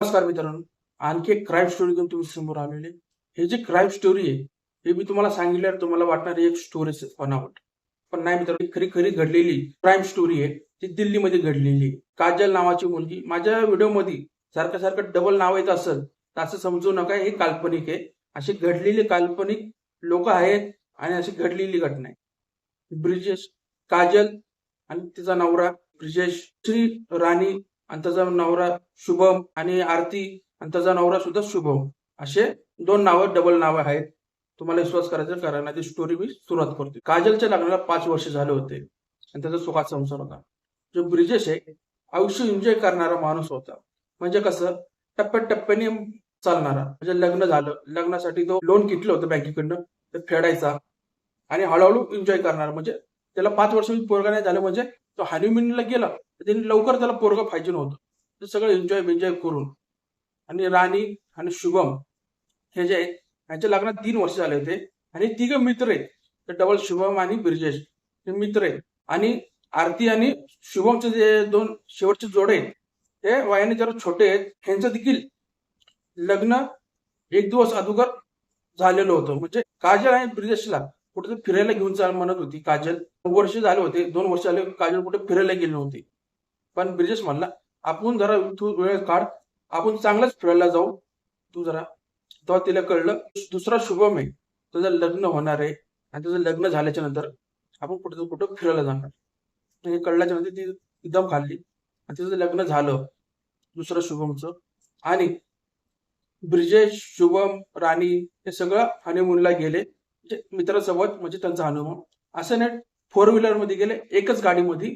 नमस्कार मित्रांनो. आणखी एक क्राईम स्टोरी घेऊन तुम्ही समोर आलेले. हे जे क्राईम स्टोरी आहे हे मी तुम्हाला सांगितल्यावर तुम्हाला वाटणार एक स्टोरी बनावट पण नाही मित्रांनो खरी खरी घडलेली क्राईम स्टोरी आहे ती दिल्लीमध्ये घडलेली आहे. काजल नावाची मुलगी माझ्या व्हिडिओमध्ये सारखं सारखं डबल नाव येत असेल तर असं समजू नका हे काल्पनिक आहे. अशी घडलेली काल्पनिक लोक आहेत आणि अशी घडलेली घटना आहे. ब्रिजेश काजल आणि तिचा नवरा ब्रिजेश श्री राणी आणि त्याचा नवरा शुभम आणि आरती आणि त्याचा नवरा सुद्धा शुभम. असे दोन नावं डबल नावं आहेत. तुम्हाला विश्वास करायचं कारण ती स्टोरी मी सुरुवात करते काजलच्या लग्नाला पाच वर्ष झाले होते. आणि त्याचा सुखात संसार होता. जो ब्रिजेश आहे आयुष्य एन्जॉय करणारा माणूस होता. म्हणजे कसं? टप्प्याटप्प्याने चालणारा. म्हणजे लग्न झालं. लग्नासाठी तो लोन घेतलं होतं बँकेकडनं. ते फेडायचा. आणि हळूहळू एन्जॉय करणार. म्हणजे त्याला पाच वर्ष पोरगा नाही झालं. म्हणजे तो हनीमूनला गेला तर त्यांनी लवकर त्याला पोरगा पाहिजे नव्हतं. ते सगळं एन्जॉय बिन्जॉय करून आणि राणी आणि शुभम हे जे आहेत यांच्या लग्नात तीन वर्ष झाले होते. आणि तिघं मित्र आहेत ते डबल शुभम आणि ब्रिजेश. हे मित्र आहेत. आणि आरती आणि शुभमचे जे दोन शेवटचे जोडे आहेत ते वयाने जरा छोटे आहेत. ह्यांचं देखील लग्न एक दिवस अगोदर झालेलं होतं. म्हणजे काजल आणि ब्रिजेशला कुठे फिरायला घेऊन चाल म्हणत होती काजल. वर्ष झाले होते. दोन वर्ष झाले काजल कुठे फिरायला गेली नव्हती. पण ब्रिजेश म्हणला आपण जरा तू वेळ काढ. आपण चांगलाच फिरायला जाऊ. तू जरा तेव्हा तिला कळलं दुसरा शुभम आहे त्याचं लग्न होणार आहे. आणि त्याचं लग्न झाल्याच्यानंतर आपण कुठे कुठं फिरायला जाणार. हे कळल्याच्या नंतर ती एकदम खाल्ली. आणि तिचं लग्न झालं. दुसरं शुभमचं आणि ब्रिजेश शुभम राणी हे सगळं हनीमूनला गेले. म्हणजे मित्रासोबत म्हणजे त्यांचा अनुभव. असं नाही फोर व्हीलरमध्ये गेले एकच गाडीमध्ये.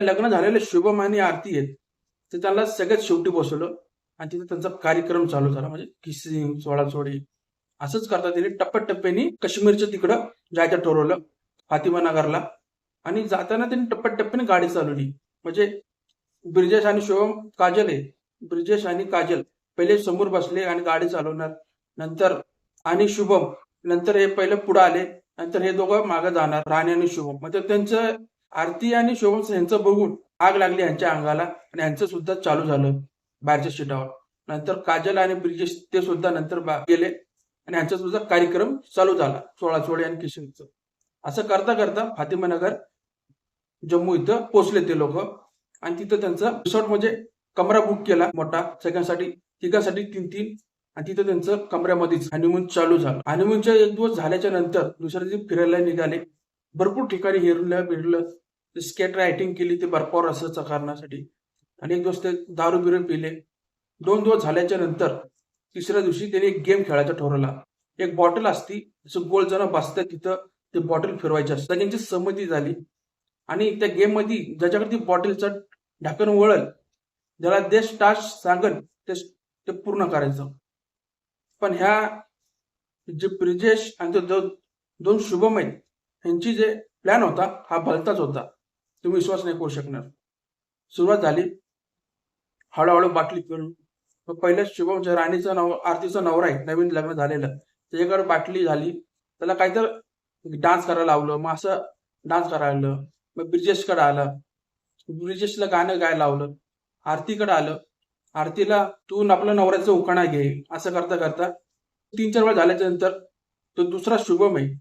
लग्न झालेले शुभम आणि आरती आहेत. ते त्यांना सगळ्यात शेवटी बसवलं आणि तिथे त्यांचा कार्यक्रम चालू झाला. म्हणजे किसिंग सोडासोडी असंच करता त्यांनी टप्प्याटप्प्याने काश्मीरच्या तिकडं जायचं ठरवलं फातिमा नगरला. आणि जाताना त्यांनी टप्प्याटप्प्याने गाडी चालवली. म्हणजे ब्रिजेश आणि शुभम काजल आहे. ब्रिजेश आणि काजल पहिले समोर बसले आणि गाडी चालवणार. नंतर आणि शुभम नंतर हे पहिले पुढे आले नंतर हे दोघं मागे जाणार राणी आणि शुभम. म्हणजे त्यांचं आरती आणि शोभम यांचं बघून आग लागली यांच्या अंगाला आणि यांचं सुद्धा चालू झालं बाहेरच्या शिटावर नंतर काजल आणि ब्रिजेश ते सुद्धा नंतर गेले आणि यांचा सुद्धा कार्यक्रम चालू झाला सोळा सोळे आणि किशनचं असं करता करता फातिमा नगर जम्मू इथं पोहोचले ते लोक. आणि तिथं त्यांचा रिसॉर्ट म्हणजे कमरा बुक केला मोठा. सगळ्यांसाठी तिघांसाठी तीन तीन आणि तिथं त्यांचं कमऱ्यामध्येच हनीमून चालू झालं. हनीमूनच्या एक दिवस झाल्याच्यानंतर दुसऱ्या दिवशी फिरायला निघाले. भरपूर ठिकाणी हिरलं बिरलं स्केट रायटिंग केली ते बर्फावर असं करण्यासाठी. आणि एक दिवस ते दारू बिरू पिले. दोन दिवस झाल्याच्यानंतर तिसऱ्या दिवशी त्यांनी एक गेम खेळायचा ठरवला. एक बॉटल असती जसं गोल जण बसतात तिथं ते बॉटल फिरवायची असतं सगळ्यांची संमती झाली. आणि त्या गेममध्ये ज्याच्याकडे ती बॉटलचं ढाकण वळल ज्याला देश टाश सांगन ते ते पूर्ण करायचं. पण ह्या जे ब्रिजेश आणि ते जो दोन शुभम आहेत यांची जे प्लॅन होता हा भलताच होता. तुम्ही विश्वास नाही करू शकणार. सुरुवात झाली. हळूहळू बाटली पिळून. मग पहिल्या शुभमच्या राणीचं नव आरतीचा नवरा आहे नवीन लग्न झालेलं. त्याच्याकडे बाटली झाली. त्याला काहीतरी डान्स करायला लावलं. मग असं डान्स करायला लावलं. मग ब्रिजेशकडे आलं. ब्रिजेशला गाणं गायला लावलं. आरतीकडे आलं. आरतीला तू आपल्या नवऱ्याचं उखाणा घे असं करता करता तीन चार वेळा झाल्याच्यानंतर तो दुसरा शुभम आहे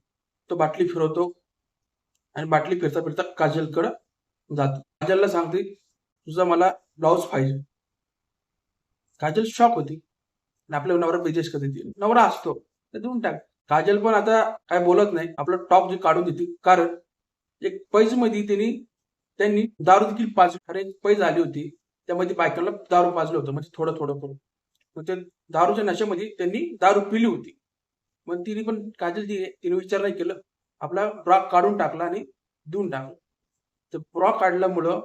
तो बाटली फिरवतो आणि बाटली फिरता फिरता काजलकडं जातो. काजलला सांगते तुझा मला ब्लाऊज पाहिजे. काजल शॉक होती. आणि आपल्या नवरा ब्रिजेश करते नवरा असतो तर देऊन टाक. काजल पण आता काय बोलत नाही आपलं टॉप जे काढून देते कारण एक पैजमध्ये त्यांनी त्यांनी दारू देखील पाच अरे पैज आली होती. त्यामध्ये बायकांना दारू पाजलं होतं म्हणजे थोडं थोडं करून. मग ते दारूच्या नशेमध्ये त्यांनी दारू पिली होती. मग तिने पण काजल जी तिने विचार नाही केलं. आपला ब्रॉक काढून टाकला आणि देऊन टाकला. तर ब्रॉक काढल्यामुळं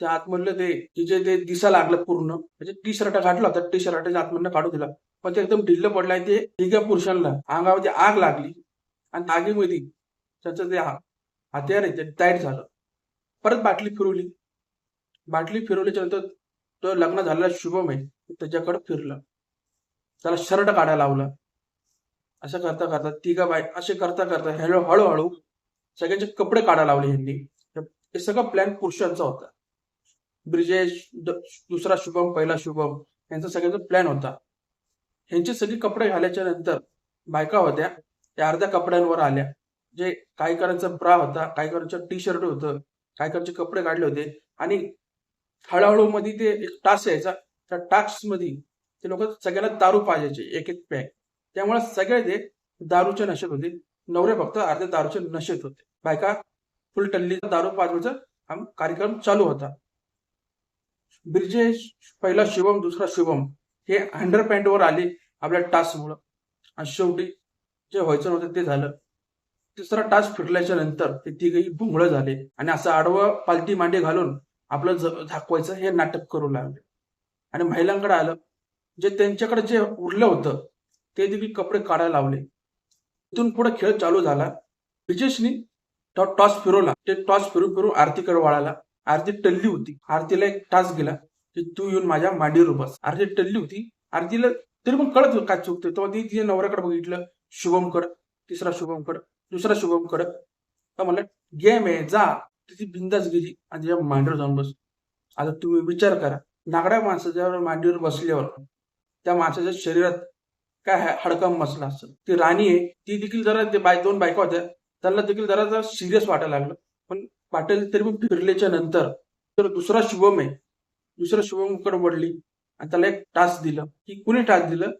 त्या आतमधलं ते तिचे ते दिसा लागलं पूर्ण म्हणजे टी शर्ट काढला होता टी शर्टाच्या आतमधनं काढून दिला. पण ते एकदम ढिल्ल पडलं आणि ते तिघ्या पुरुषांना अंगामध्ये आग लागली. आणि आगीमध्ये त्याचं ते हा- हत्यार आहे ते टाईट झालं. परत बाटली फिरवली. बाटली फिरवल्याच्या नंतर तो लग्न झालेला शुभम आहे त्याच्याकडे फिरलं. त्याला शर्ट काढायला लावला. असं करता करता तिघा बाय असे करता करता हळू हळूहळू सगळ्यांचे कपडे काढायला लावले ह्यांनी. हे सगळं प्लॅन पुरुषांचा होता. ब्रिजेश दुसरा शुभम पहिला शुभम यांचा सगळ्यांचा प्लॅन होता. ह्यांचे सगळे कपडे घालायच्या नंतर बायका होत्या त्या अर्ध्या कपड्यांवर आल्या. जे काही करांचा ब्रा होता काही करांचं टी शर्ट होतं काही करांचे कपडे काढले होते आणि हळूहळू मध्ये ते एक टास्क यायचा त्या टास्कमध्ये ते लोक सगळ्यांना दारू पाजायचे एक एक पॅक त्यामुळे सगळे ते दारूच्या नशेत होते. नवरे फक्त अर्ध्या दारूच्या नशेत होते. बायका फुल टल्ली दारू पाजवायचा कार्यक्रम चालू होता. ब्रिजेश पहिला शिवम दुसरा शिवम हे अंडर पॅन्टवर आले आपल्या टास्कमुळं आणि शेवटी जे व्हायचं नव्हतं ते झालं. तिसरा टास्क फिरल्याच्या नंतर ते तिघही भुंगळ झाले. आणि असं आडवं पालटी मांडी घालून आपलं ज- झाकवायचं हे नाटक करू लागले. आणि महिलांकडे आलं जे त्यांच्याकडे जे उरलं होतं ते देखील कपडे काढायला लावले. तिथून पुढे खेळ चालू झाला. विजेशनी तो टॉस फिरवला. ते टॉस फिरून फिरून आरतीकडे वळाला. आरती टल्ली होती. आरतीला एक टास गेला. की तू येऊन माझ्या मांडीवर बस. आरती टल्ली होती. आरतीला तरी पण कळत काय चुकते तेव्हा ती तिने नवऱ्याकडे बघितलं. शुभमकडे. तिसरा शुभमकडे. दुसरा शुभमकडे. तर म्हणलं गेम आहे जा. तिची बिंदाच गेली. आणि तिच्या मांडीवर जाऊन बस आता तुम्ही विचार करा. नागड्या माणसाच्या मांडीवर बसल्यावर त्या माणसाच्या शरीरात काय हडकम बसला असं असेल. ती राणी आहे ती देखील जरा ते बाय दोन बायका होत्या. त्यांना देखील जरा जरा सिरियस वाटायला लागलं. पण पाटील तरी पण फिरल्याच्या नंतर तर दुसरा शुभम आहे. दुसरा शुभमकडे वडली आणि त्याला एक टास्क दिलं. की कुणी टास्क दिलं?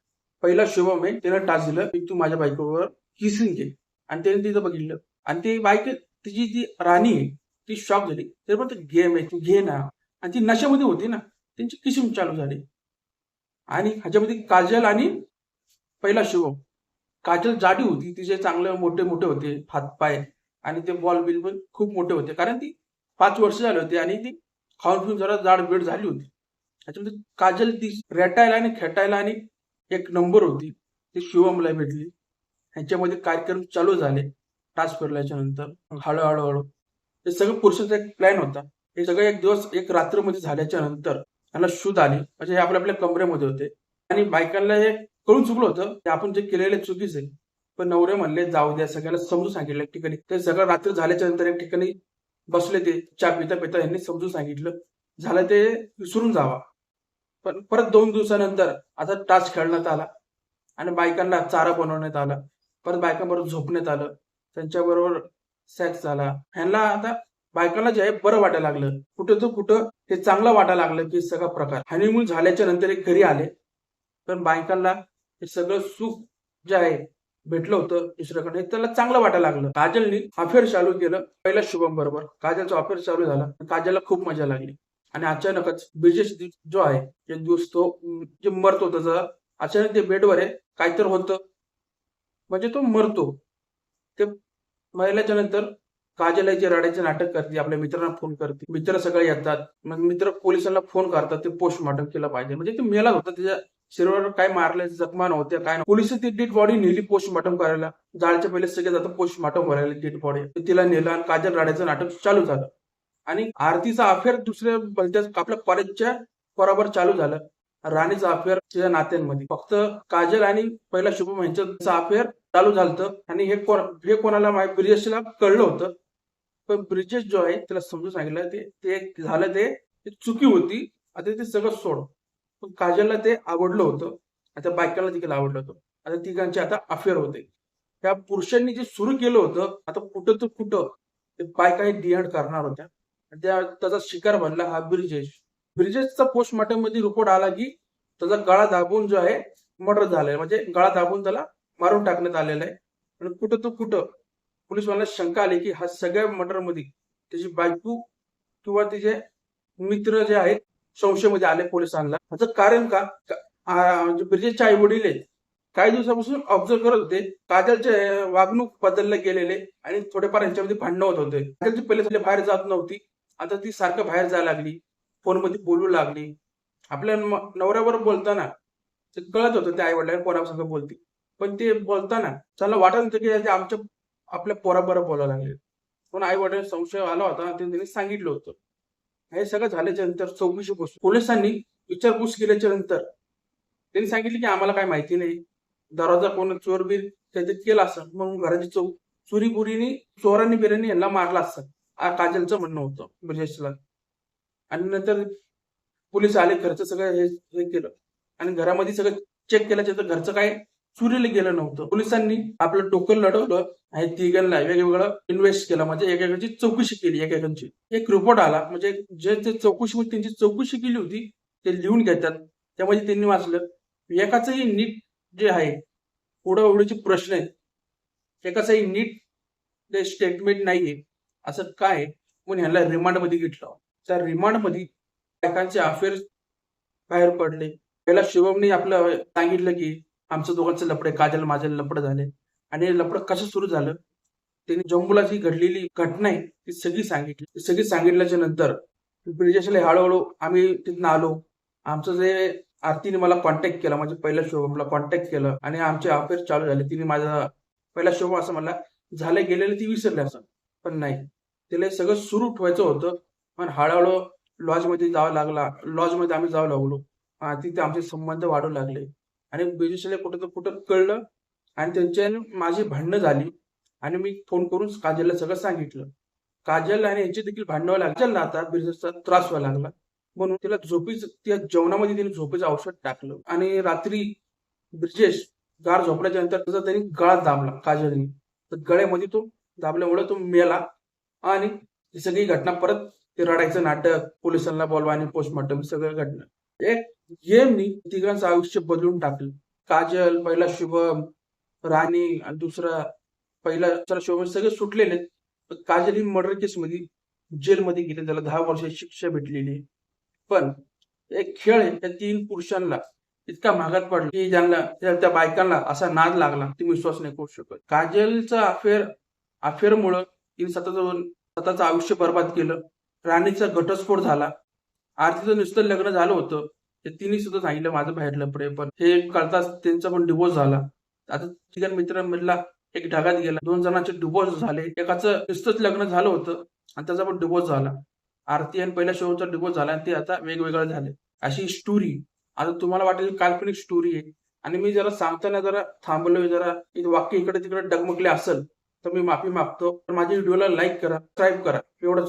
पहिला शुभम आहे त्याला टास्क दिलं की तू माझ्या बायकोवर किसिंग घे. आणि त्याने तिथं बघितलं. आणि ती बायक तिची जी राणी आहे ती शॉक झाली. तरी पण ते गेम आहे तू घे ना आणि ती नशेमध्ये होती ना त्यांची किसिम चालू झाली. आणि ह्याच्यामध्ये काजल आणि पहिला शिवम काजल जाडी होती तिचे चांगले मोठे मोठे होते हात पाय. आणि ते बॉल बिल पण खूप मोठे होते. कारण ती पाच वर्ष झाली होती आणि ती खाऊन पिऊन जरा जाड बीड झाली होती. त्याच्यामध्ये काजल ती रेटायला आणि खेटायला आणि एक नंबर होती. ती शिवमला भेटली. ह्यांच्यामध्ये कार्यक्रम चालू झाले. टास्क फिरल्याच्या नंतर हळूहळू हळू हे सगळं पुरुषाचा एक प्लॅन होता. हे सगळं एक दिवस एक रात्रीमध्ये झाल्याच्यानंतर त्यांना शूद आली. म्हणजे हे आपल्या आपल्या कमरेमध्ये होते. आणि बायकांना हे कळून चुकलं होतं की आपण जे केलेले चुकीच आहे. पण नवरे म्हणले जाऊ द्या सगळ्याला समजून सांगितलं एक ठिकाणी. ते सगळं रात्र झाल्याच्यानंतर एक ठिकाणी बसले ते. चहा पिता पिता यांनी समजून सांगितलं. झालं ते विसरून जावा. पण परत दोन दिवसानंतर आता टास्क खेळण्यात आला. आणि बायकांना चारा बनवण्यात आला. परत बायकांबरोबर झोपण्यात आलं. त्यांच्याबरोबर सेक्स झाला. ह्यांना आता बायकांना जे आहे बरं वाटायला लागलं. कुठं तर कुठं हे चांगलं वाटायला लागलं की सगळा प्रकार. हनीमून झाल्याच्यानंतर एक घरी आले. पण बायकांना हे सगळं सुख जे आहे भेटलं होतं दुसऱ्याकडे त्याला चांगलं वाटायला लागलं. काजलनी अफेअर चालू केलं पहिला शुभम बरोबर काजलचा अफेअर चालू झाला. काजलला खूप मजा लागली. आणि अचानकच ब्रिजेश जो आहे एक दिवस तो जे मरतो त्याचा अचानक ते बेडवर आहे. काहीतरी होतं. म्हणजे तो मरतो. ते महिलाच्या नंतर काजल राड्याचे नाटक करते आपल्या मित्रांना फोन करते. मित्र सगळे येतात. मग मित्र पोलिसांना फोन करतात ते पोस्टमॉर्टम केलं पाहिजे. म्हणजे ते मेला होता त्याच्या शरीरावर काय मारले जखमा नव्हत्या काय पोलीस ती डेड बॉडी नेली पोस्टमॉर्टम करायला. जाळच्या पहिले सगळे जातात पोस्टमॉर्टम करायला डेड बॉडी तिला नेलं आणि काजल राड्याचं नाटक चालू झालं. आणि आरतीचा अफेअर दुसऱ्या भलत्या आपल्या कॉलेजच्या बरोबर चालू झालं. राणीचा अफेअर तिच्या नात्यांमध्ये. फक्त काजल आणि पहिला शुभम यांचं अफेअर चालू झालं आणि हे कोण हे कोणाला माहीत ब्रिजेशला कळलं होतं. पण ब्रिजेश जो आहे त्याला समजून सांगितलं ते ते झालं ते चुकी होती. आता ते सगळं सोड. पण काजलला ते आवडलं होतं. आता बायकाला देखील आवडलं होतं. आता तिघांचे आता अफेअर होते. त्या पुरुषांनी जे सुरू केलं होतं आता कुठं तर कुठं ते बायका डिएंड करणार होत्या. आणि त्या त्याचा शिकार बनला हा ब्रिजेश. ब्रिजेशचा पोस्टमार्टममध्ये रिपोर्ट आला की त्याचा गळा दाबून जो आहे मर्डर झालाय. म्हणजे गळा दाबून त्याला मारून टाकण्यात आलेला आहे. आणि कुठं तू कुठं पोलीस शंका आली की हा सगळ्या मर्डरमध्ये त्याची बायको किंवा तिचे मित्र जे आहेत संशयमध्ये आले पोलिसांना. ह्याचं कारण का? का- म्हणजे ब्रिजेशचे आई वडील आहेत. काही दिवसापासून ऑब्झर्व करत होते. काजलचे वागणूक बदलले गेलेले आणि थोडेफार यांच्यामध्ये भांडणं होत होते. काजलची पहिले सगळे बाहेर जात नव्हती. आता ती सारखं बाहेर जायला लागली. फोनमध्ये बोलू लागली. आपल्या नवऱ्यावर बोलताना ते कळत होतं त्या आई वडिलांना कोणासंग बोलती. पण ते बोलताना त्याला वाटत होतं की आमच्या आपल्या पोराबरोबर बोलायला लागले. पण आई वडील संशय आला होता ते त्यांनी सांगितलं होतं. हे सगळं झाल्याच्यानंतर चौकशी पोलिसांनी विचारपूस केल्याच्यानंतर त्यांनी सांगितलं की आम्हाला काय माहिती नाही. दरवाजा कोण चोर बीर काहीतरी केला असं. म्हणून घराची चौ चोरी बुरीनी चोरांनी बिरांनी यांना मारला असतं काजलचं म्हणणं होतं ब्रिजेशला. आणि नंतर पोलीस आले खर्च सगळं हे केलं. आणि घरामध्ये सगळं चेक केल्याच्या तर घरचं काय चुरीला गेलं नव्हतं. पोलिसांनी आपलं डोकं लढवलं आणि तिघांना वेगवेगळं इन्व्हेस्ट केलं. म्हणजे एकेकाची चौकशी केली एकेकांची. एक रिपोर्ट आला. म्हणजे जे ते चौकशी होती त्यांची चौकशी केली होती ते लिहून घेतात. त्यामध्ये त्यांनी वाचलं एकाचंही नीट जे आहे पुढं प्रश्न आहेत. एकाचंही नीट ते स्टेटमेंट नाहीये. असं काय म्हणून ह्याला रिमांडमध्ये घेतलं. त्या रिमांडमध्ये एकांचे अफेअर बाहेर पडले. पहिला शिवमने आपलं सांगितलं की आमचं दोघांचं लपडे काजल माझे लपड झाले. आणि हे लपड कसं सुरू झालं? त्यांनी जम्बूला जी घडलेली घटना आहे ती सगळी सांगितली. ती सगळी सांगितल्याच्या नंतर ब्रिजेशला हळूहळू आम्ही तिथनं आलो. आमचं जे आरतीने मला कॉन्टॅक्ट केला म्हणजे पहिल्या शोभमला कॉन्टॅक्ट केलं आणि आमचे अफेअर चालू झाले. तिने माझा पहिला शोभ असं मला झालं गेलेलं ती विसरले असं. पण नाही. तिला सगळं सुरू ठेवायचं होतं. पण हळूहळू लॉजमध्ये जावं लागला. लॉजमध्ये आम्ही जावं लागलो. तिथे आमचे संबंध वाढू लागले. आणि ब्रिजेशला कुठं तर कुठं कळलं आणि त्यांच्याने माझी भांडणं झाली. आणि मी फोन करून काजलला सगळं सांगितलं. काजल आणि यांची देखील भांडणं व्हायला काजलला आता ब्रिजेशचा त्रास व्हायला लागला. म्हणून तिला झोपीच त्या जेवणामध्ये तिने झोपेचं औषध टाकलं. आणि रात्री ब्रिजेश गार झोपल्याच्या नंतर त्याचा त्यांनी गळा दाबला काजलनी. तर गळ्यामध्ये तो दाबल्यामुळे तो मेला. आणि ही सगळी घटना परत ते रडायचं नाटक पोलिसांना बोलवा आणि पोस्टमॉर्टम सगळं घडलं. एक गेमनी तिघांचं आयुष्य बदलून टाकलं. काजल पहिला शुभम राणी आणि दुसरा पहिला दुसरा शुभम सगळे सुटलेले काजल ही मर्डर केस मध्ये जेलमध्ये गेले. त्याला दहा वर्षाची शिक्षा भेटलेली पण एक खेळ आहे त्या तीन पुरुषांना इतका महागात पडला की ज्यांना त्या बायकांना असा नाद लागला ती विश्वास नाही करू शकत. काजलचा अफेअर अफेअरमुळं तिने स्वतःचं स्वतःचं आयुष्य बर्बाद केलं. राणीचा घटस्फोट झाला. आरतीचं नुसतं लग्न झालं होतं. ते तिने सुद्धा सांगितलं माझं बाहेरलं लपडे पण हे कळताच त्यांचा पण डिवोर्स झाला. आता ठिकाण मित्र मिळला एक ढगात गेला. दोन जणांचे डिवोर्स झाले. एकाचं नुसतंच लग्न झालं होतं आणि त्याचा पण डिवोर्स झाला. आरती आणि पहिल्या शोचा डिवोर्स झाला आणि ते आता वेगवेगळे झाले. अशी स्टोरी आता तुम्हाला वाटेल काल्पनिक स्टोरी आहे. आणि मी जरा सांगताना जरा थांबलोय जरा एक वाक्य इकडे तिकडे डगमगले असेल तर मी माफी मागतो. तर माझ्या व्हिडिओला लाईक करा सबस्क्राईब करा. एवढंच.